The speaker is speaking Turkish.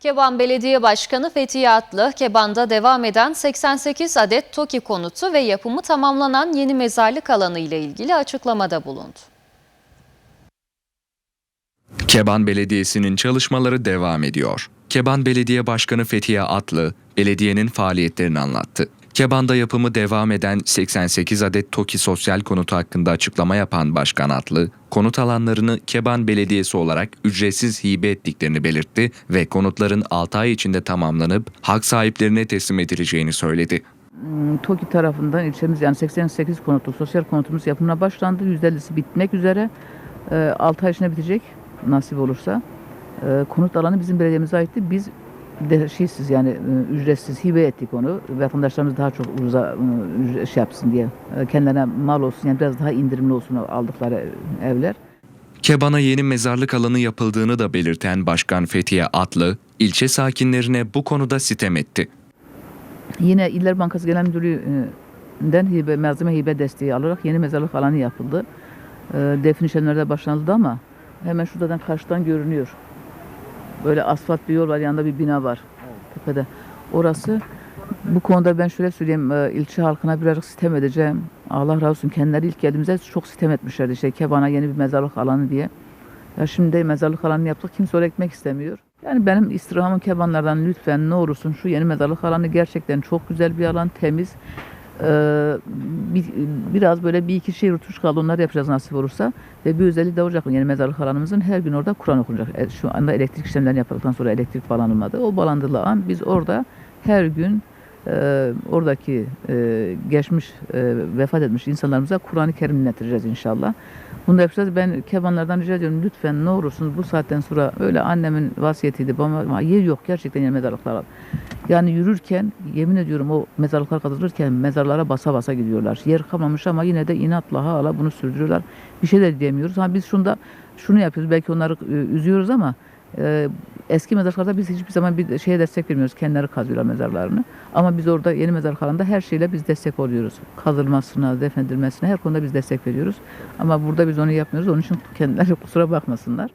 Keban Belediye Başkanı Fethiye Atlı, Keban'da devam eden 88 adet TOKİ konutu ve yapımı tamamlanan yeni mezarlık alanı ile ilgili açıklamada bulundu. Keban Belediyesi'nin çalışmaları devam ediyor. Keban Belediye Başkanı Fethiye Atlı, belediyenin faaliyetlerini anlattı. Keban'da yapımı devam eden 88 adet TOKİ sosyal konutu hakkında açıklama yapan Başkan Atlı, konut alanlarını Keban Belediyesi olarak ücretsiz hibe ettiklerini belirtti ve konutların 6 ay içinde tamamlanıp hak sahiplerine teslim edileceğini söyledi. TOKİ tarafından ilçemiz yani 88 konutluk sosyal konutumuz yapımına başlandı. %50'si bitmek üzere. 6 ay içinde bitecek nasip olursa. Ee, Konut alanı bizim belediyemize aitti. Biz de şeysiz yani e, ücretsiz hibe ettik onu. Vatandaşlarımız daha çok ucuza e, şey yapsın diye. e, Kendilerine mal olsun yani biraz daha indirimli olsun aldıkları evler. Keban'a yeni mezarlık alanı yapıldığını da belirten Başkan Fethiye Atlı, ilçe sakinlerine bu konuda sitem etti. Yine İller Bankası Genel Müdürlüğü'nden hibe, malzeme hibe desteği alarak yeni mezarlık alanı yapıldı. Defin işlemleri de başlanıldı ama hemen şuradan karşıdan görünüyor. Böyle asfalt bir yol var, yanında bir bina var tepede. Orası bu konuda ben şöyle söyleyeyim, e, ilçe halkına birazcık sitem edeceğim. Allah razı olsun kendileri ilk geldiğimizde çok sitem etmişlerdi. İşte Keban'a yeni bir mezarlık alanı diye. Ya şimdi mezarlık alanı yaptık, kimse oraya gitmek istemiyor. Yani benim istirhamım kebanlardan lütfen ne olursun şu yeni mezarlık alanı gerçekten çok güzel bir alan, temiz. Ee, bir, biraz böyle bir iki şey rutuş kaldı onları yapacağız nasip olursa. Ve bir özelliği de olacak yeni mezarlık alanımızın her gün orada Kur'an okunacak. E, Şu anda elektrik işlemlerini yapıldıktan sonra elektrik bağlanılmadı. O bağlandığı an biz orada her gün e, oradaki e, geçmiş, vefat etmiş insanlarımıza Kur'an-ı Kerim dinletireceğiz inşallah. Bunu da yapacağız. Ben kebanlardan rica ediyorum lütfen ne olursunuz bu saatten sonra öyle annemin vasiyetiydi. Bana, yer yok gerçekten yeni mezarlıklar. Yani yürürken yemin ediyorum o mezarlıklar kazılırken mezarlara basa basa gidiyorlar. Yer kalmamış ama yine de inatla hala bunu sürdürüyorlar. Bir şey de diyemiyoruz. Ha biz şunda şunu yapıyoruz. Belki onları e, üzüyoruz ama e, eski mezarlıklarda biz hiçbir zaman bir şeye destek vermiyoruz. Kendileri kazıyorlar mezarlarını. Ama biz orada yeni mezarlık alanında her şeyle biz destek oluyoruz. Kazılmasına, defnedilmesine her konuda biz destek veriyoruz. Ama burada biz onu yapmıyoruz. Onun için kendileri kusura bakmasınlar.